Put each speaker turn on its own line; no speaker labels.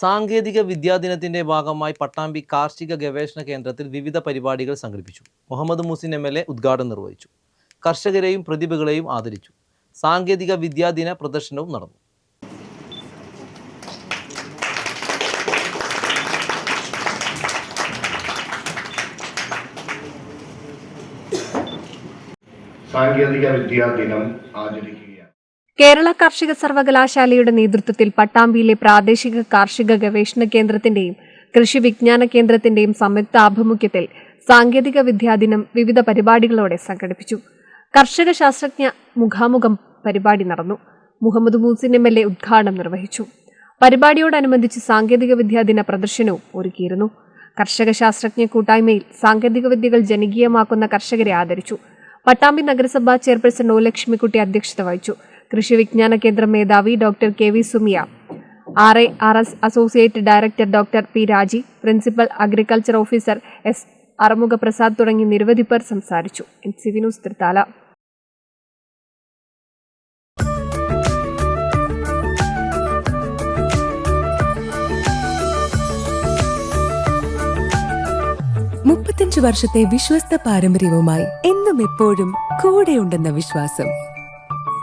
സാങ്കേതിക വിദ്യാദിനത്തിന്റെ ഭാഗമായി പട്ടാമ്പി കാർഷിക ഗവേഷണ കേന്ദ്രത്തിൽ വിവിധ പരിപാടികൾ സംഘടിപ്പിച്ചു. Muhammad Muhsin M L A ഉദ്ഘാടനം നിർവഹിച്ചു. കർഷകരെയും പ്രതിഭകളെയും ആദരിച്ചു. സാങ്കേതിക വിദ്യാദിന പ്രദർശനവും നടന്നു.
സാങ്കേതിക വിദ്യാദിനം ആചരിക്കുകയാണ്.
കേരള കാർഷിക സർവകലാശാലയുടെ നേതൃത്വത്തിൽ പട്ടാമ്പിയിലെ പ്രാദേശിക കാർഷിക ഗവേഷണ കേന്ദ്രത്തിന്റെയും കൃഷി വിജ്ഞാന കേന്ദ്രത്തിന്റെയും സംയുക്ത ആഭിമുഖ്യത്തിൽ സാങ്കേതിക വിദ്യാദിനം വിവിധ പരിപാടികളോടെ സംഘടിപ്പിച്ചു. കർഷക ശാസ്ത്രജ്ഞ മുഖാമുഖം പരിപാടി നടന്നു. Muhammad Muhsin M L A ഉദ്ഘാടനം നിർവഹിച്ചു. പരിപാടിയോടനുബന്ധിച്ച് സാങ്കേതിക വിദ്യാദിന പ്രദർശനവും ഒരുക്കിയിരുന്നു. കർഷക ശാസ്ത്രജ്ഞ കൂട്ടായ്മയിൽ സാങ്കേതിക വിദ്യകൾ ജനകീയമാക്കുന്ന കർഷകരെ ആദരിച്ചു. പട്ടാമ്പി നഗരസഭാ ചെയർപേഴ്സൺ ഒ ലക്ഷ്മിക്കുട്ടി അധ്യക്ഷത വഹിച്ചു. കൃഷി വിജ്ഞാന കേന്ദ്രം മേധാവി doctor K V Sumiya R I R S associate director doctor P Raji principal agriculture officer S Arumugha Prasad തുടങ്ങി നിരവധി പേർ സംസാരിച്ചു. ന്യൂസ് തൃത്താല
മുപ്പത്തഞ്ച് വർഷത്തെ വിശ്വസ്ത പാരമ്പര്യവുമായി എന്നും എപ്പോഴും കൂടെയുണ്ടെന്ന വിശ്വാസം.